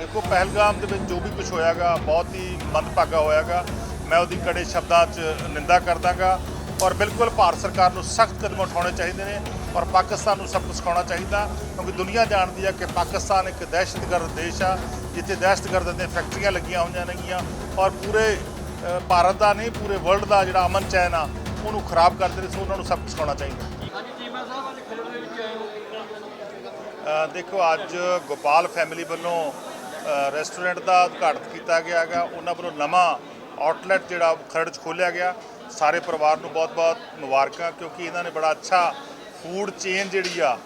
ਦੇਖੋ, ਪਹਿਲਗਾਮ ਦੇ ਵਿੱਚ ਜੋ ਵੀ ਕੁਝ ਹੋਇਆਗਾ, ਬਹੁਤ ਹੀ ਮੰਦਭਾਗਾ ਹੋਇਆਗਾ। ਮੈਂ ਉਹਦੀ ਕੜੇ ਸ਼ਬਦਾਂ 'ਚ ਨਿੰਦਾ ਕਰਦਾਗਾ। ਔਰ ਬਿਲਕੁਲ ਭਾਰਤ ਸਰਕਾਰ ਨੂੰ ਸਖਤ ਕਦਮ ਉਠਾਉਣੇ ਚਾਹੀਦੇ ਨੇ ਔਰ ਪਾਕਿਸਤਾਨ ਨੂੰ ਸਭ ਸਿਖਾਉਣਾ ਚਾਹੀਦਾ, ਕਿਉਂਕਿ ਦੁਨੀਆ ਜਾਣਦੀ ਆ ਕਿ ਪਾਕਿਸਤਾਨ ਇੱਕ ਦਹਿਸ਼ਤਗਰਦ ਦੇਸ਼ ਆ, ਜਿੱਥੇ ਦਹਿਸ਼ਤਗਰਦ ਦੀਆਂ ਫੈਕਟਰੀਆਂ ਲੱਗੀਆਂ ਹੋਈਆਂ ਨੇਗੀਆਂ ਔਰ ਪੂਰੇ ਭਾਰਤ ਦਾ ਨਹੀਂ, ਪੂਰੇ ਵਰਲਡ ਦਾ ਜਿਹੜਾ ਅਮਨ ਚੈਨ ਆ, ਉਹਨੂੰ ਖਰਾਬ ਕਰਦੇ ਨੇ, ਸੋ ਉਹਨਾਂ ਨੂੰ ਸਭ ਸਿਖਾਉਣਾ ਚਾਹੀਦਾ। ਦੇਖੋ, ਅੱਜ ਗੋਪਾਲ ਫੈਮਿਲੀ ਵੱਲੋਂ ਰੈਸਟੋਰੈਂਟ ਦਾ ਉਦਘਾਟਨ ਕੀਤਾ ਗਿਆ ਹੈਗਾ। ਉਹਨਾਂ ਵੱਲੋਂ ਨਵਾਂ ਆਊਟਲੈਟ ਜਿਹੜਾ ਖਰੜ 'ਚ ਖੋਲ੍ਹਿਆ ਗਿਆ। ਸਾਰੇ ਪਰਿਵਾਰ ਨੂੰ ਬਹੁਤ-ਬਹੁਤ ਮੁਬਾਰਕਾਂ ਕਿਉਂਕਿ ਇਹਨਾਂ ਨੇ ਬੜਾ ਅੱਛਾ ਫੂਡ ਚੇਨ ਜਿਹੜੀ ਆ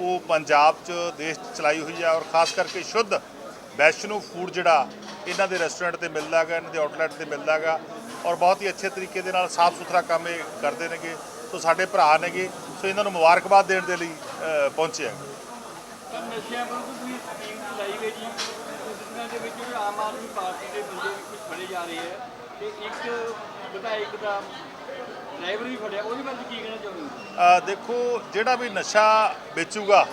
ਉਹ ਪੰਜਾਬ 'ਚ ਦੇਸ਼ 'ਚ ਚਲਾਈ ਹੋਈ ਆ ਔਰ ਖਾਸ ਕਰਕੇ ਸ਼ੁੱਧ ਵੈਸ਼ਨੂ ਫੂਡ ਜਿਹੜਾ ਇਹਨਾਂ ਦੇ ਰੈਸਟੋਰੈਂਟ ਤੇ ਮਿਲਦਾ ਹੈਗਾ ਇਹਨਾਂ ਦੇ ਆਊਟਲੈਟ ਤੇ ਮਿਲਦਾ ਹੈਗਾ। ਔਰ ਬਹੁਤ ਹੀ ਅੱਛੇ ਤਰੀਕੇ ਦੇ ਨਾਲ ਸਾਫ਼ ਸੁਥਰਾ ਕੰਮ ਇਹ ਕਰਦੇ ਨੇਗੇ। ਸੋ ਸਾਡੇ ਭਰਾ ਨੇਗੇ। ਸੋ ਇਹਨਾਂ ਨੂੰ ਮੁਬਾਰਕਬਾਦ ਦੇਣ ਦੇ ਲਈ ਅ, ਪਹੁੰਚੇ ਹਾਂ ਨਸ਼ਿਆਂ ਵਿਰੁੱਧ ਤੁਸੀਂ ਸਕੀਮ ਚਲਾਈ ਗਈ ਜੀ ਜਿਨ੍ਹਾਂ ਦੇ ਵਿੱਚ ਜਿਹੜੇ ਆਮ ਆਦਮੀ ਪਾਰਟੀ ਦੇ ਬੰਦੇ ਵੀ ਕੁਝ ਫੜੇ ਜਾ ਰਹੇ ਹੈ ਤੇ ਇੱਕ ਵਿਧਾਇਕ ਦਾ ਡਰਾਈਵਰ ਵੀ ਫੜਿਆ, ਉਹਦੇ ਬਾਰੇ ਕੀ ਕਹਿਣਾ ਚਾਹੁੰਦੇ ਦੇਖੋ, ਜਿਹੜਾ ਵੀ ਨਸ਼ਾ ਵੇਚੂਗਾ,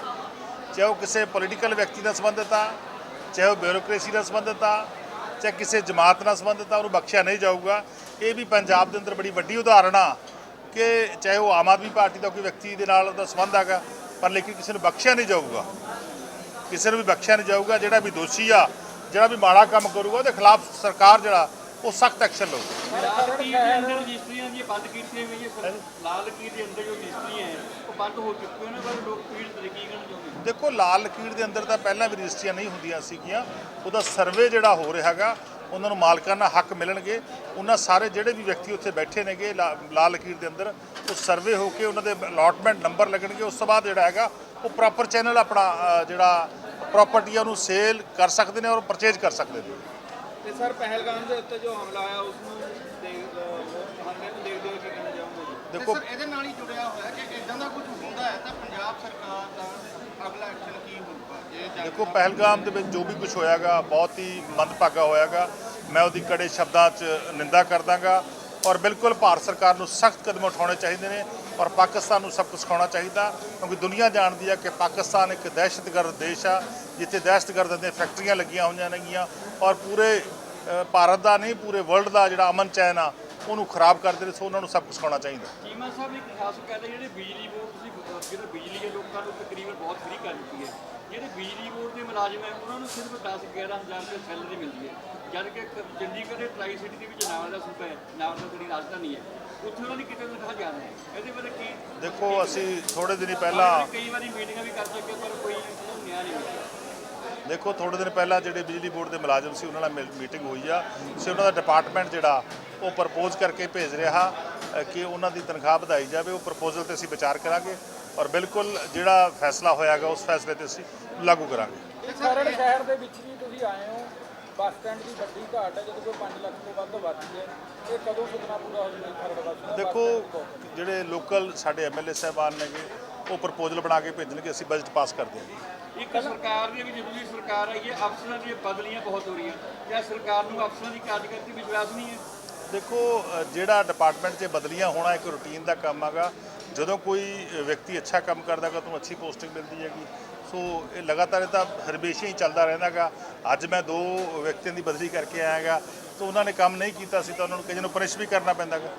ਚਾਹੇ ਉਹ ਕਿਸੇ ਪੋਲੀਟੀਕਲ ਵਿਅਕਤੀ ਨਾਲ ਸੰਬੰਧਿਤ ਆ, ਚਾਹੇ ਉਹ ਬਿਊਰੋਕ੍ਰੇਸੀ ਨਾਲ ਸੰਬੰਧਿਤ ਆ, ਚਾਹੇ ਕਿਸੇ ਜਮਾਤ ਨਾਲ ਸੰਬੰਧਿਤ ਆ, ਉਹਨੂੰ ਬਖਸ਼ਿਆ ਨਹੀਂ ਜਾਊਗਾ। ਇਹ ਵੀ ਪੰਜਾਬ ਦੇ ਅੰਦਰ ਬੜੀ ਵੱਡੀ ਉਦਾਹਰਣ ਆ ਕਿ ਚਾਹੇ ਉਹ ਆਮ ਆਦਮੀ ਪਾਰਟੀ ਦਾ ਕੋਈ ਵਿਅਕਤੀ ਦੇ ਨਾਲ ਉਹਦਾ ਸੰਬੰਧ ਹੈਗਾ, ਪਰ ਲੇਕਿਨ ਕਿਸੇ ਨੂੰ ਬਖਸ਼ਿਆ ਨਹੀਂ ਜਾਊਗਾ। ਕਿਸੇ ਨੂੰ ਵੀ ਬਖਸ਼ਿਆ ਨਹੀਂ ਜਾਊਗਾ, ਜਿਹੜਾ ਵੀ ਦੋਸ਼ੀ ਆ ਜਿਹੜਾ ਵੀ ਮਾੜਾ ਕੰਮ ਕਰੂਗਾ ਉਹਦੇ ਖਿਲਾਫ ਸਰਕਾਰ ਜਿਹੜਾ ਉਹ ਸਖਤ ਐਕਸ਼ਨ ਲਊਗੀ ਲਾਲ ਕੀ ਦੇ ਅੰਦਰ ਰਜਿਸਟਰੀਆਂ ਜੀ ਬੰਦ ਕੀਤੀਆਂ ਹੋਈਆਂ ਸਰ ਲਾਲ ਕੀ ਦੇ ਅੰਦਰ ਜੋ ਰਜਿਸਟਰੀਆਂ ਹੈ ਉਹ ਬੰਦ ਹੋ ਚੁੱਕੀਆਂ ਉਹਨਾਂ ਬਾਰੇ ਲੋਕ ਪੀੜਤ ਨੇ ਕੀ ਕਹਿਣਾ ਚਾਹੁੰਦੇ ਹੋ? ਦੇਖੋ ਲਾਲ ਲਕੀਰ ਦੇ ਅੰਦਰ ਤਾਂ ਪਹਿਲਾਂ ਵੀ ਰਜਿਸਟਰੀਆਂ ਨਹੀਂ ਹੁੰਦੀਆਂ ਸੀਗੀਆਂ। ਉਹਦਾ ਸਰਵੇ ਜਿਹੜਾ ਹੋ ਰਿਹਾ ਹੈਗਾ ਉਹਨਾਂ ਨੂੰ ਮਾਲਕਾਨਾ ਹੱਕ ਮਿਲਣਗੇ। ਉਹਨਾਂ ਸਾਰੇ ਜਿਹੜੇ ਵੀ ਵਿਅਕਤੀ ਉੱਥੇ ਬੈਠੇ ਨੇਗੇ ਲਾ- ਲਾਲ ਲਕੀਰ ਦੇ ਅੰਦਰ ਉਹ ਸਰਵੇ ਹੋ ਕੇ ਉਹਨਾਂ ਦੇ ਅਲਾਟਮੈਂਟ ਨੰਬਰ ਲੱਗਣਗੇ। ਉਸ ਤੋਂ ਬਾਅਦ ਜਿਹੜਾ ਹੈਗਾ ਉਹ ਪ੍ਰੋਪਰ ਚੈਨਲ ਆਪਣਾ ਅ, ਜਿਹੜਾ ਪ੍ਰਾਪਰਟੀ ਆ ਉਹਨੂੰ ਸੇਲ ਕਰ ਸਕਦੇ ਨੇ ਔਰ ਪਰਚੇਜ ਕਰ ਸਕਦੇ ਨੇ। ਤੇ ਸਰ ਪਹਿਲਗਾਮ ਦੇ ਉੱਤੇ ਜੋ ਹਮਲਾ ਆਇਆ ਉਸ ਨੂੰ ਦੇਖ ਹਮਲੇ ਨੂੰ ਦੇਖਦੇ ਹੋਏ ਕੀ ਕਹਿਣਾ ਚਾਹੋਗੇ? ਜੀ ਦੇਖੋ ਸਰ ਇਹਦੇ ਨਾਲ ਹੀ ਜੁੜਿਆ ਹੋਇਆ ਕਿ ਇਦਾਂ ਦਾ ਕੁਝ ਹੁੰਦਾ ਹੈ ਤਾਂ ਪੰਜਾਬ ਸਰਕਾਰ ਦਾ ਅਗਲਾ ਐਕਸ਼ਨ ਕੀ ਹੋਊਗਾ? ਜੇ ਜਾਂ- ਦੇਖੋ ਪਹਿਲਗਾਮ ਦੇ ਵਿੱਚ ਜੋ ਵੀ ਕੁਝ ਹੋਇਆਗਾ ਬਹੁਤ ਹੀ ਮੰਦਭਾਗਾ ਹੋਇਆਗਾ। ਮੈਂ ਉਹਦੀ ਕੜੇ ਸ਼ਬਦਾਂ 'ਚ ਨਿੰਦਾ ਕਰਦਾਗਾ। ਔਰ ਬਿਲਕੁਲ ਭਾਰਤ ਸਰਕਾਰ ਨੂੰ ਸਖਤ ਕਦਮ ਉਠਾਉਣੇ ਚਾਹੀਦੇ ਨੇ। ਔਰ ਪਾਕਿਸਤਾਨ ਨੂੰ ਸਬਕ ਸਿਖਾਉਣਾ ਚਾਹੀਦਾ, ਕਿਉਂਕਿ ਦੁਨੀਆ ਜਾਣਦੀ ਆ ਕਿ ਪਾਕਿਸਤਾਨ ਇੱਕ ਦਹਿਸ਼ਤਗਰਦ ਦੇਸ਼ ਆ, ਜਿੱਥੇ ਦਹਿਸ਼ਤਗਰਦ ਦੀਆਂ ਫੈਕਟਰੀਆਂ ਲੱਗੀਆਂ ਹੋਈਆਂ ਨੇਗੀਆਂ ਔਰ ਪੂਰੇ ਭਾਰਤ ਦਾ ਨਹੀਂ, ਪੂਰੇ ਵਰਲਡ ਦਾ ਜਿਹੜਾ ਅਮਨ ਚੈਨ ਆ, ਉਹਨੂੰ ਖਰਾਬ ਕਰਦੇ ਨੇ, ਸੋ ਉਹਨਾਂ ਨੂੰ ਸਭ ਸਬਕ ਸਿਖਾਉਣਾ ਚਾਹੀਦਾ। ਚੀਮਾ ਸਾਹਿਬ, ਇੱਕ ਖਾਸ ਗੱਲ ਜਿਹੜੇ ਬਿਜਲੀ ਬੋਰਡ, ਤੁਸੀਂ ਜਿਹੜਾ ਬਿਜਲੀ ਹੈ ਲੋਕਾਂ ਨੂੰ ਤਕਰੀਬਨ ਬਹੁਤ ਫ੍ਰੀ ਕਰ ਦਿੱਤੀ ਹੈ। ਜਿਹੜੇ ਬਿਜਲੀ ਬੋਰਡ ਦੇ ਮੁਲਾਜ਼ਮ ਹੈ, ਉਹਨਾਂ ਨੂੰ ਸਿਰਫ 10 11000 ਰੁਪਏ ਸੈਲਰੀ ਮਿਲਦੀ ਹੈ। ਜਦ ਕਿ ਚੰਡੀਗੜ੍ਹ ਦੇ ਟਰਾਈ ਸਿਟੀ ਦੇ ਵਿੱਚ ਨਾਵਲ ਦਾ ਸੂਬਾ ਹੈ ਨਾਵਲ ਦਾ ਜਿਹੜੀ ਰਾਜਧਾਨੀ ਹੈ ਉੱਥੇ ਉਹਨਾਂ ਦੀ ਕਿਤੇ ਤਨਖਾਹ ਜ਼ਿਆਦਾ ਹੈ। ਇਹਦੇ ਬਾਰੇ ਕੀ ਦੇਖੋ ਅਸੀਂ ਥੋੜੇ ਦਿਨੀ ਪਹਿਲਾਂ ਕਈ ਵਾਰੀ ਮੀਟਿੰਗਾਂ ਵੀ ਕਰ ਚੁੱਕੇ ਪਰ ਕੋਈ ਨੂੰ ਨਿਆਂ ਨਹੀਂ ਮਿਲਿਆ ਦੇਖੋ ਥੋੜੇ ਦਿਨ ਪਹਿਲਾਂ ਜਿਹੜੇ ਬਿਜਲੀ ਬੋਰਡ ਦੇ ਮੁਲਾਜ਼ਮ ਸੀ ਉਹਨਾਂ ਨਾਲ ਮਿਲ- ਮੀਟਿੰਗ ਹੋਈ ਆ। ਸੇ ਉਹਨਾਂ ਦਾ ਡਿਪਾਰਟਮੈਂਟ ਜਿਹੜਾ ਉਹ ਪ੍ਰਪੋਜ਼ ਕਰਕੇ ਭੇਜ ਰਿਹਾ ਕਿ ਉਹਨਾਂ ਦੀ ਤਨਖਾਹ ਵਧਾਈ ਜਾਵੇ। ਉਹ ਪ੍ਰਪੋਜ਼ਲ ਤੇ ਅਸੀਂ ਵਿਚਾਰ ਕਰਾਂਗੇ ਔਰ ਬਿਲਕੁਲ ਜਿਹੜਾ ਫੈਸਲਾ ਹੋਇਆਗਾ ਉਸ ਫੈਸਲੇ ਤੇ ਅਸੀਂ ਲਾਗੂ ਕਰਾਂਗੇ। ਖਰੜ ਸ਼ਹਿਰ ਦੇ ਵਿੱਚ ਵੀ ਤੁਸੀਂ ਆਏ ਹੋ ਬੱਸ ਸਟੈਂਡ ਦੀ ਵੱਡੀ ਘਾਟ ਹੈ ਜਦੋਂ ਕੋਈ 5 ਲੱਖ ਤੋਂ ਵੱਧ ਵੱਧਦੀ ਹੈ ਇਹ ਕਦੋਂ ਸੁਪਨਾ ਪੂਰਾ ਹੋ ਜਾਊਗਾ ਖਰੜ ਵਾਸੀਆਂ ਦਾ? ਦੇਖੋ ਜਿਹੜੇ ਲੋਕਲ ਸਾਡੇ ਐਮਐਲਏ ਸਾਹਿਬਾਨ ਨੇਗੇ ਉਹ ਪ੍ਰਪੋਜ਼ਲ ਬਣਾ ਕੇ ਭੇਜਣਗੇ ਅਸੀਂ ਬਜਟ ਪਾਸ ਕਰ ਦਿਆਂਗੇ। ਇੱਕ ਸਰਕਾਰ ਦੀ ਵੀ ਜਦੋਂ ਦੀ ਸਰਕਾਰ ਆਈ ਹੈ ਅਫਸਰਾਂ ਦੀਆਂ ਬਦਲੀਆਂ ਬਹੁਤ ਹੋ ਰਹੀਆਂ। ਕਿਆ ਸਰਕਾਰ ਨੂੰ ਅਫਸਰਾਂ ਦੀ ਕਾਰਜਕਰਤੀ ਵਿਸ਼ਵਾਸ ਨਹੀਂ ਹੈ। ਦੇਖੋ ਜਿਹੜਾ ਡਿਪਾਰਟਮੈਂਟ 'ਚ ਬਦਲੀਆਂ ਹੋਣਾ ਇੱਕ ਰੂਟੀਨ ਦਾ ਕੰਮ ਹੈਗਾ ਜਦੋਂ ਕੋਈ ਵਿਅਕਤੀ ਅੱਛਾ ਕੰਮ ਕਰਦਾ ਹੈਗਾ ਤੁਹਾਨੂੰ ਅੱਛੀ ਪੋਸਟਿੰਗ ਮਿਲਦੀ ਹੈਗੀ ਸੋ ਇਹ ਲਗਾਤਾਰ ਇਹ ਤਾਂ ਹਰਮੇਸ਼ਾ ਹੀ ਚੱਲਦਾ ਰਹਿੰਦਾਗਾ ਅੱਜ ਮੈਂ ਦੋ ਵਿਅਕਤੀਆਂ ਦੀ ਬਦਲੀ ਕਰਕੇ ਆਇਆ ਹੈਗਾ ਤਾਂ ਉਹਨਾਂ ਨੇ ਕੰਮ ਨਹੀਂ ਕੀਤਾ ਸੀ ਤਾਂ ਉਹਨਾਂ ਨੂੰ ਕਿਸੇ ਨੂੰ ਪਨਿਸ਼ ਵੀ ਕਰਨਾ ਪੈਂਦਾਗਾ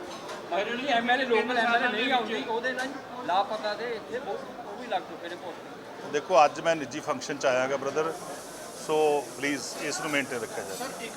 ਜਿਹੜੀ ਐਮਐਲਏ ਲੋਕਲ ਐਮਐਲਏ ਨਹੀਂ ਆਉਂਦੀ। ਉਹਦੇ ਨਾਲ ਲਾਪਤਾ ਦੇ ਇੱਥੇ ਬਹੁਤ ਉਹ ਵੀ ਲੱਗ ਚੁੱਕੇ ਨੇ ਪੋਸਟ ਦੇਖੋ ਅੱਜ ਮੈਂ ਨਿੱਜੀ ਫੰਕਸ਼ਨ 'ਚ ਆਇਆ ਹੈਗਾ ਬ੍ਰਦਰ। ਸੋ ਪਲੀਜ਼ ਇਸ ਨੂੰ ਮੇਨਟੇਨ ਰੱਖਿਆ ਜਾਵੇ। ਸਰ ਇੱਕ